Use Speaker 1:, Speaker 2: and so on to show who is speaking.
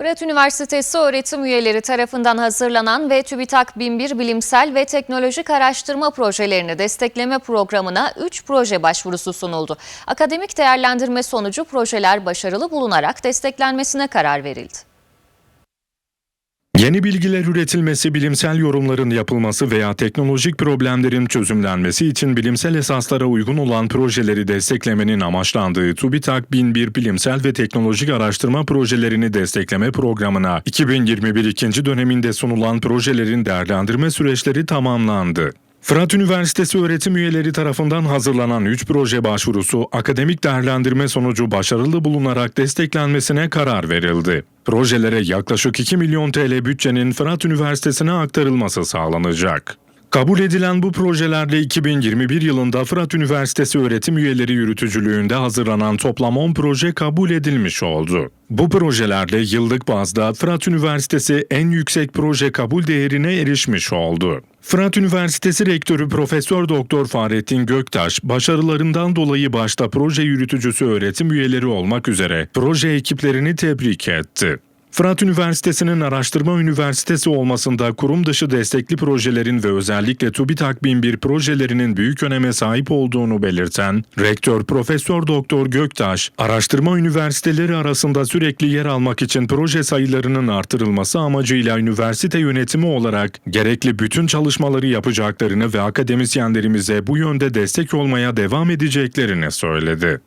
Speaker 1: Fırat Üniversitesi öğretim üyeleri tarafından hazırlanan ve TÜBİTAK 1001 bilimsel ve teknolojik araştırma projelerini destekleme programına 3 proje başvurusu sunuldu. Akademik değerlendirme sonucu projeler başarılı bulunarak desteklenmesine karar verildi.
Speaker 2: Yeni bilgiler üretilmesi, bilimsel yorumların yapılması veya teknolojik problemlerin çözümlenmesi için bilimsel esaslara uygun olan projeleri desteklemenin amaçlandığı TÜBİTAK 1001 Bilimsel ve Teknolojik Araştırma Projelerini Destekleme Programı'na 2021 ikinci döneminde sunulan projelerin değerlendirme süreçleri tamamlandı. Fırat Üniversitesi öğretim üyeleri tarafından hazırlanan 3 proje başvurusu akademik değerlendirme sonucu başarılı bulunarak desteklenmesine karar verildi. Projelere yaklaşık 2 milyon TL bütçenin Fırat Üniversitesi'ne aktarılması sağlanacak. Kabul edilen bu projelerle 2021 yılında Fırat Üniversitesi öğretim üyeleri yürütücülüğünde hazırlanan toplam 10 proje kabul edilmiş oldu. Bu projelerle yıllık bazda Fırat Üniversitesi en yüksek proje kabul değerine erişmiş oldu. Fırat Üniversitesi Rektörü Profesör Doktor Fahrettin Göktaş, başarılarından dolayı başta proje yürütücüsü öğretim üyeleri olmak üzere proje ekiplerini tebrik etti. Fırat Üniversitesi'nin araştırma üniversitesi olmasında kurum dışı destekli projelerin ve özellikle TÜBİTAK 1001 projelerinin büyük öneme sahip olduğunu belirten Rektör Profesör Doktor Göktaş, araştırma üniversiteleri arasında sürekli yer almak için proje sayılarının artırılması amacıyla üniversite yönetimi olarak gerekli bütün çalışmaları yapacaklarını ve akademisyenlerimize bu yönde destek olmaya devam edeceklerini söyledi.